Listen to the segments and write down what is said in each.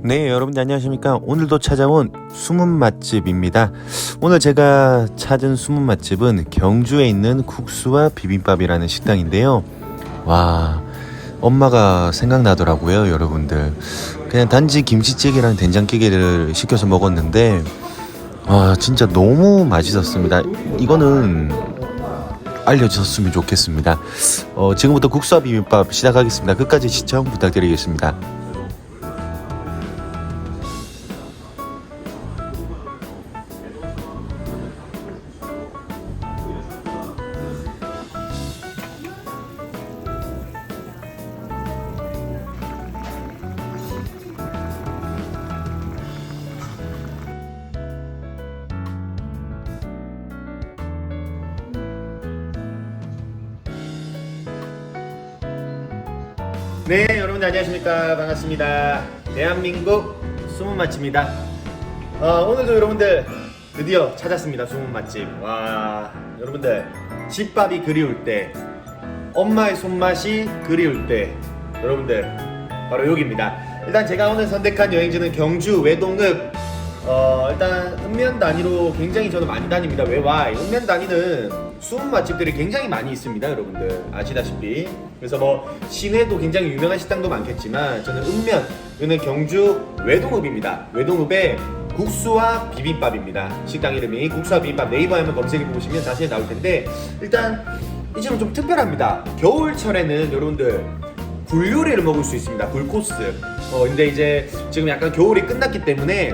네, 여러분들 안녕하십니까? 오늘도 찾아온 숨은 맛집입니다. 오늘 제가 찾은 숨은 맛집은 경주에 있는 국수와 비빔밥이라는 식당인데요. 와, 엄마가 생각나더라고요, 여러분들. 그냥 단지 김치찌개랑 된장찌개를 시켜서 먹었는데, 와, 진짜 너무 맛있었습니다. 이거는 알려주셨으면 좋겠습니다. 어, 지금부터 국수와 비빔밥 시작하겠습니다. 끝까지 시청 부탁드리겠습니다. 네, 여러분들 안녕하십니까? 반갑습니다. 대한민국 숨은 맛집입니다. 어, 오늘도 여러분들 드디어 찾았습니다. 숨은 맛집. 와, 여러분들 집밥이 그리울 때, 엄마의 손맛이 그리울 때, 여러분들 바로 여기입니다. 일단 제가 오늘 선택한 여행지는 경주 외동읍. 어, 일단 읍면 단위로 굉장히 저는 많이 다닙니다. 왜 와? 읍면 단위는 숨은 맛집들이 굉장히 많이 있습니다, 여러분들 아시다시피. 그래서 뭐 시내도 굉장히 유명한 식당도 많겠지만 저는 읍면, 여기는 경주 외동읍입니다. 외동읍의 국수와 비빔밥입니다. 식당 이름이 국수와 비빔밥 네이버에 한번 검색해 보시면 자세히 나올 텐데 일단 이 집은 좀 특별합니다. 겨울철에는 여러분들 굴 요리를 먹을 수 있습니다. 굴 코스. 어 근데 이제 지금 약간 겨울이 끝났기 때문에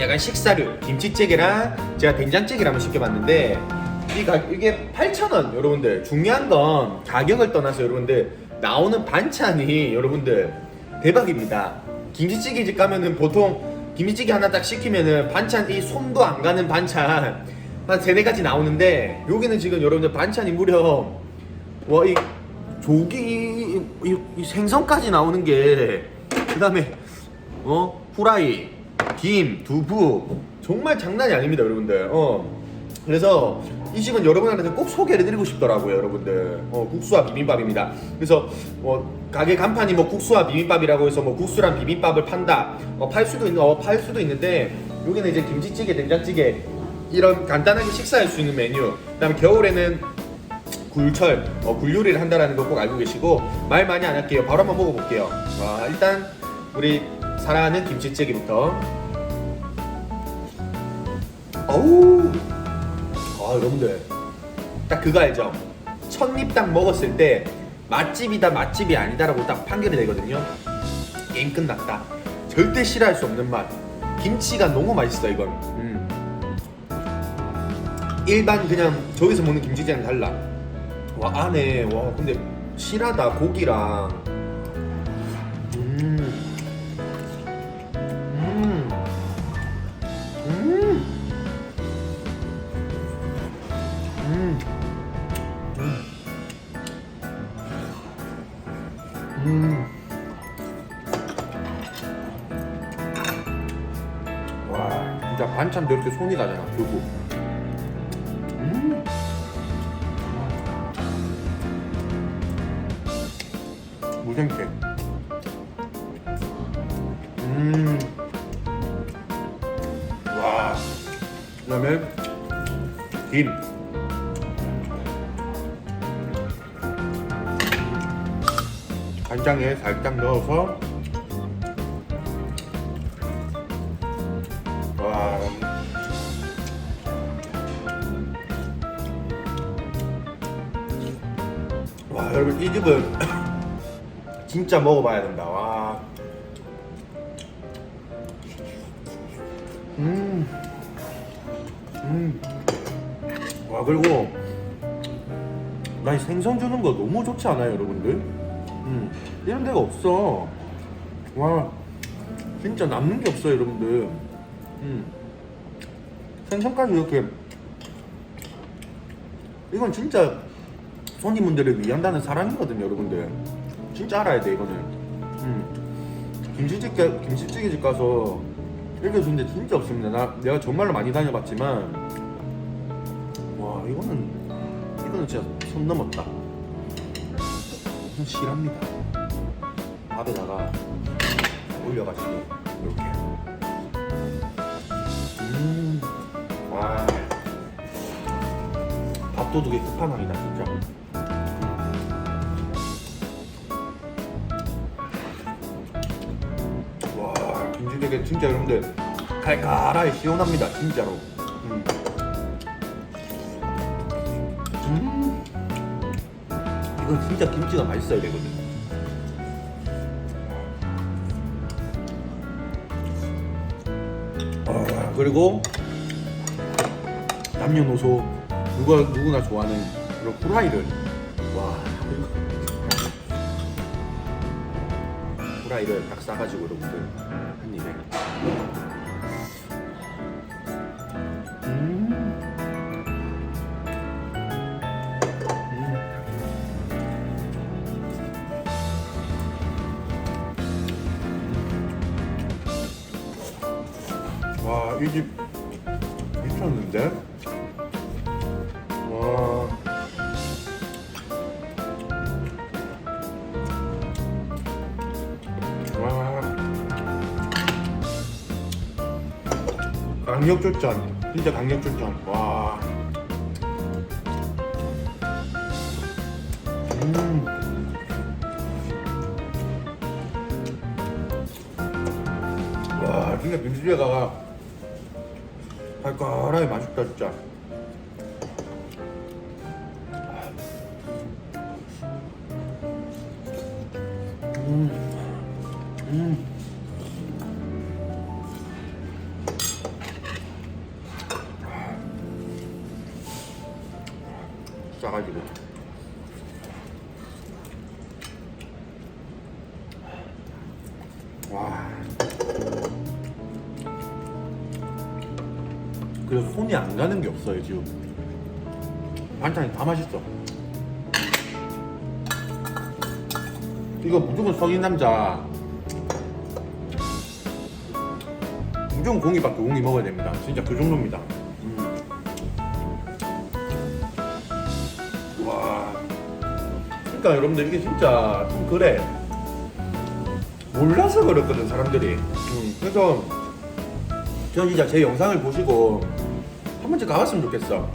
약간 식사류 김치찌개랑 제가 된장찌개를 한번 시켜봤는데 이 가, 이게 8,000원 여러분들. 중요한 건 가격을 떠나서 여러분들 나오는 반찬이 여러분들 대박입니다. 김치찌개 집 가면은 보통 김치찌개 하나 딱 시키면은 반찬 이 손도 안 가는 반찬 한 세네 가지 나오는데 여기는 지금 여러분들 반찬이 무려 와 이 조기 이, 이- 이 생선까지 나오는 게 그다음에 어? 후라이 김 두부 정말 장난이 아닙니다 여러분들. 어. 그래서 이 집은 여러분한테 꼭 소개를 해드리고 싶더라고요 여러분들 어 국수와 비빔밥입니다 그래서 뭐 가게 간판이 뭐 국수와 비빔밥이라고 해서 뭐 국수랑 비빔밥을 판다 어, 팔 수도 있는 어, 팔 수도 있는데 여기는 이제 김치찌개 된장찌개 이런 간단하게 식사할 수 있는 메뉴 그다음에 겨울에는 굴철, 어, 굴 요리를 한다라는 거 꼭 알고 계시고 말 많이 안 할게요. 바로 한번 먹어볼게요. 와 일단 우리 사랑하는 김치찌개부터. 어우, 아 여러분들 딱 그거 알죠? 첫입 딱 먹었을 때 맛집이다 맛집이 아니다라고 딱 판결이 되거든요. 게임 끝났다. 절대 싫어할 수 없는 맛. 김치가 너무 맛있어 이건. 음. 일반 그냥 저기서 먹는 김치찌개랑 달라. 와 안에 와 근데 실하다 고기랑 반찬도 이렇게 손이 가잖아 두부 음. 무생채. 음. 와. 그다음에 김. 간장에 살짝 넣어서 이 집은 진짜 먹어봐야 된다. 와. 음. 음. 와 그리고 나 이 생선 주는 거 너무 좋지 않아요, 여러분들? 음. 이런 데가 없어. 와. 진짜 남는 게 없어요, 여러분들. 음. 생선까지 이렇게 이건 진짜 손님분들을 위한다는 사람이거든요, 여러분들. 진짜 알아야 돼 이거는. 음. 김치찌개 김치찌개 집 가서 이렇게 주는데 진짜 없습니다. 나 내가 정말로 많이 다녀봤지만 와 이거는 이거는 진짜 손 넘었다. 이건 실합니다. 밥에다가 올려가지고 이렇게. 음, 와, 밥도둑이 끝판왕이다 김치찌개 진짜 여러분들 칼칼하게 시원합니다 진짜로. 음. 음. 이건 진짜 김치가 맛있어야 되거든. 아, 그리고 남녀노소 누가 누구나 좋아하는 그런 후라이를 와 후라이를 딱 싸가지고 여러분들 강력조전. 진짜 강력조전. 와. 음. 와, 진짜 김치찌개가 칼칼하게 맛있다 진짜. 가는 게 없어요 지금. 반찬이 다 맛있어. 이거 무조건 성인 남자. 무조건 공기밖에 공기 먹어야 됩니다. 진짜 그 정도입니다. 음. 와. 그러니까 여러분들 이게 진짜 좀 그래. 몰라서 그렇거든 사람들이. 음, 그래서 전 진짜 제 영상을 보시고 한 번쯤 가봤으면 좋겠어.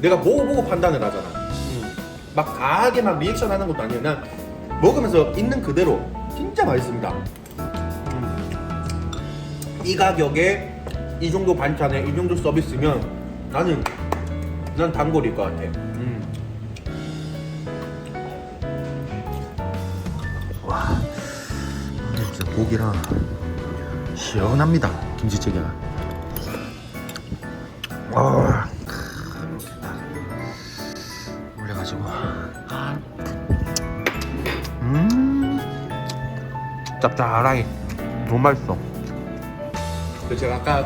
내가 보고 보고 판단을 하잖아. 음. 막 과하게 막 리액션 하는 것도 아니고 그냥 먹으면서 있는 그대로 진짜 맛있습니다. 음. 이 가격에 이 정도 반찬에 이 정도 서비스면 나는 난 단골일 것 같아. 음. 와, 진짜 고기랑 시원합니다 김치찌개가. 와, 올려가지고, 음, 짭짤하게 너무 맛있어. 그 제가 아까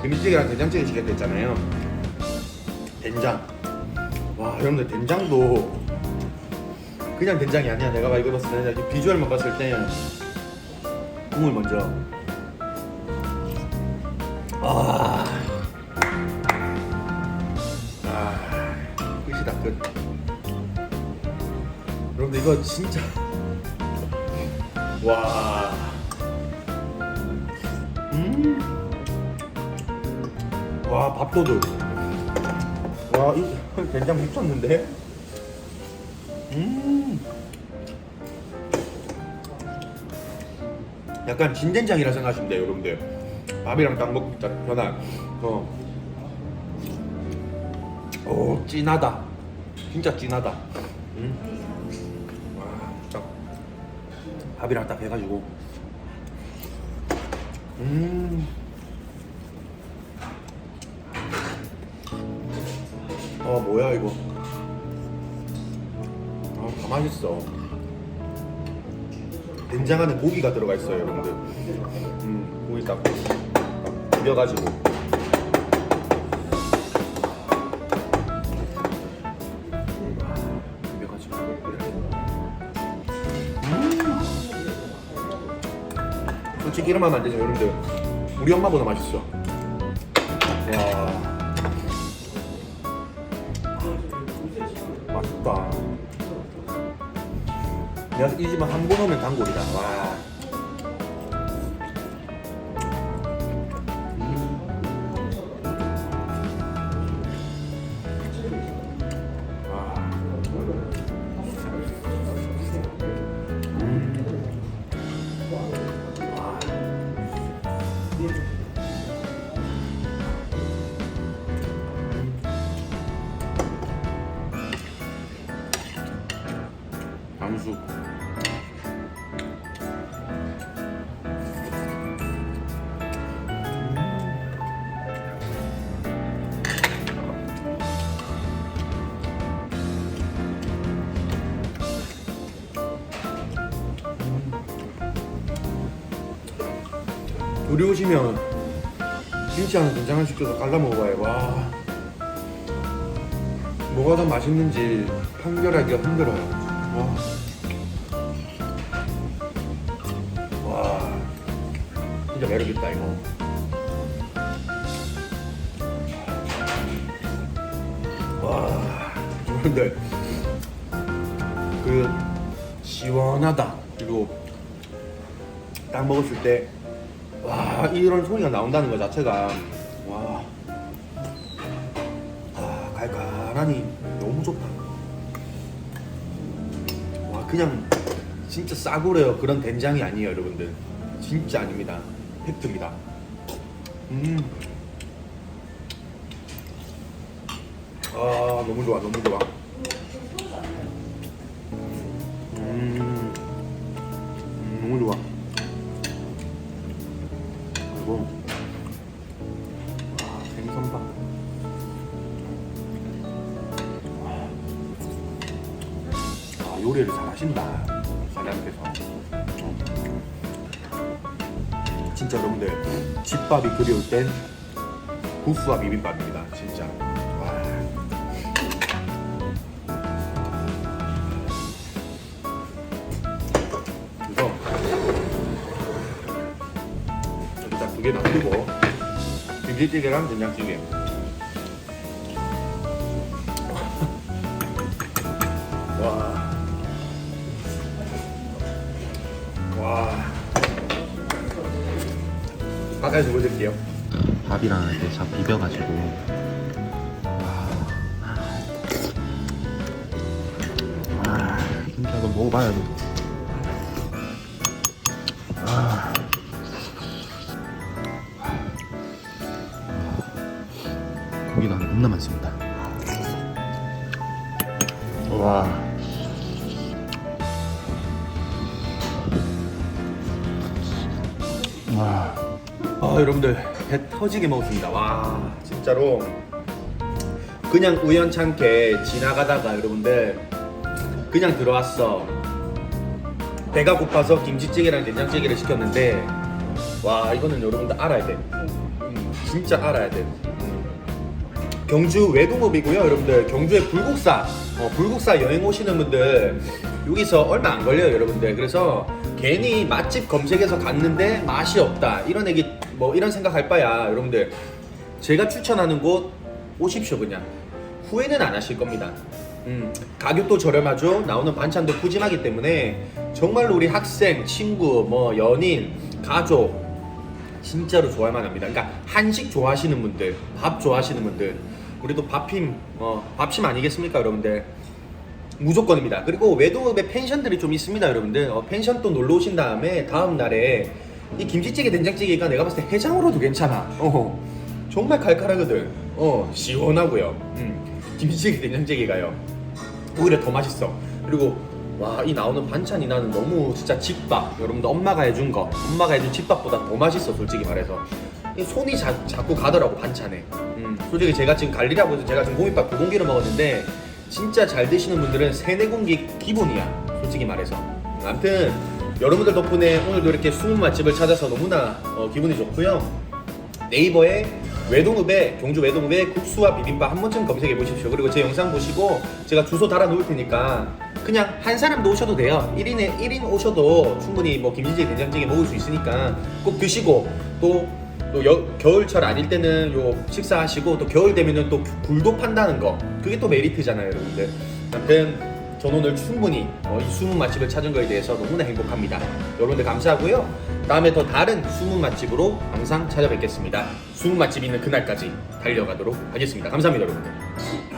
김치찌개랑 된장찌개 시켰댔잖아요. 된장. 와, 여러분들 된장도 그냥 된장이 아니야. 내가 봐 이거 봤을 때 비주얼만 봤을 때 국물 먼저. 아. 아, 끝이다 끝. 여러분들 이거 진짜 와. 음. 와 밥도둑. 와, 이 된장 미쳤는데. 음. 약간 진된장이라 생각하시면 돼요, 여러분들. 밥이랑 딱 먹기 딱 편한. 어. 오, 진하다. 진짜 진하다. 음. 와, 딱 밥이랑 딱 해가지고. 음. 어, 뭐야 이거? 아, 다 맛있어. 된장 안에 고기가 들어가 있어요, 여러분들. 음, 고기 딱 비벼가지고. 비벼가지고. 솔직히 이러면 안 되죠, 여러분들. 우리 엄마보다 맛있어. 와. 맛있다. 내가 이 집은 한 번 오면 단골이다. 와. 암수 우리 오시면 김치 하나 된장을 시켜서 갈라 먹어봐요. 와, 뭐가 더 맛있는지 판결하기가 힘들어요. 와. 와. 진짜 매력있다, 이거. 와. 여러분들. 그, 시원하다. 그리고 딱 먹었을 때, 와, 이런 소리가 나온다는 것 자체가, 와. 아, 갈갈하니 너무 좋다. 와, 그냥 진짜 싸구려요. 그런 된장이 아니에요, 여러분들. 진짜 아닙니다. 팩트입니다. 음. 아, 너무 좋아, 너무 좋아. 요리를 잘 하신다. 사장님께서. 어. 진짜 여러분들, 집밥이 그리울 땐 구수와 비빔밥입니다. 진짜. 와. 그래서 여기다 두개 놔두고 김치찌개랑 된장찌개 와. 와. 가까이서 보여드릴게요. 밥이랑 이제 잘 비벼가지고 아 진짜 이거 먹어봐야 돼 아. 고기가 겁나 많습니다 와 와. 아 여러분들 배 터지게 먹었습니다. 와 진짜로. 그냥 우연찮게 지나가다가 여러분들 그냥 들어왔어. 배가 고파서 김치찌개랑 된장찌개를 시켰는데 와 이거는 여러분들 알아야 돼. 음, 진짜 알아야 돼. 음. 경주 외동읍이고요. 여러분들 경주에 불국사 어, 불국사 여행 오시는 분들 여기서 얼마 안 걸려요 여러분들. 그래서 괜히 맛집 검색해서 갔는데 맛이 없다 이런 얘기 뭐 이런 생각할 바야 여러분들. 제가 추천하는 곳 오십시오 그냥. 후회는 안 하실 겁니다. 음, 가격도 저렴하죠. 나오는 반찬도 푸짐하기 때문에 정말로 우리 학생 친구 뭐 연인 가족 진짜로 좋아할 만합니다. 그러니까 한식 좋아하시는 분들, 밥 좋아하시는 분들, 우리도 밥힘, 어, 밥심 아니겠습니까, 여러분들? 무조건입니다. 그리고 외도읍에 펜션들이 좀 있습니다, 여러분들. 어, 펜션 또 놀러 오신 다음에 다음 날에 이 김치찌개, 된장찌개가 내가 봤을 때 해장으로도 괜찮아. 어, 정말 칼칼하거든. 어, 시원하고요. 음, 김치찌개, 된장찌개가요. 오히려 더 맛있어. 그리고 와 이 나오는 반찬이 나는 너무 진짜 집밥 여러분들 엄마가 해준 거 엄마가 해준 집밥보다 더 맛있어 솔직히 말해서 이 손이 자, 자꾸 가더라고 반찬에 음, 솔직히 제가 지금 갈리라고 해서 제가 지금 공깃밥 두 공기를 먹었는데 진짜 잘 드시는 분들은 세네 공기 기본이야 솔직히 말해서 아무튼 여러분들 덕분에 오늘도 이렇게 숨은 맛집을 찾아서 너무나 어, 기분이 좋고요 네이버에 외동읍에 경주 외동읍에 국수와 비빔밥 한 번쯤 검색해 보십시오. 그리고 제 영상 보시고 제가 주소 달아 놓을 테니까 그냥 한 사람도 오셔도 돼요. 1인에 1인 오셔도 충분히 뭐 김치찌개 된장찌개 먹을 수 있으니까 꼭 드시고 또 또 여- 겨울철 아닐 때는 요 식사하시고 또 겨울 되면은 또 굴도 판다는 거 그게 또 메리트잖아요, 여러분들. 아무튼 전 오늘 충분히 어, 이 숨은 맛집을 찾은 거에 대해서 너무나 행복합니다. 여러분들 감사하고요. 다음에 더 다른 숨은 맛집으로 항상 찾아뵙겠습니다. 숨은 맛집 있는 그날까지 달려가도록 하겠습니다. 감사합니다, 여러분들.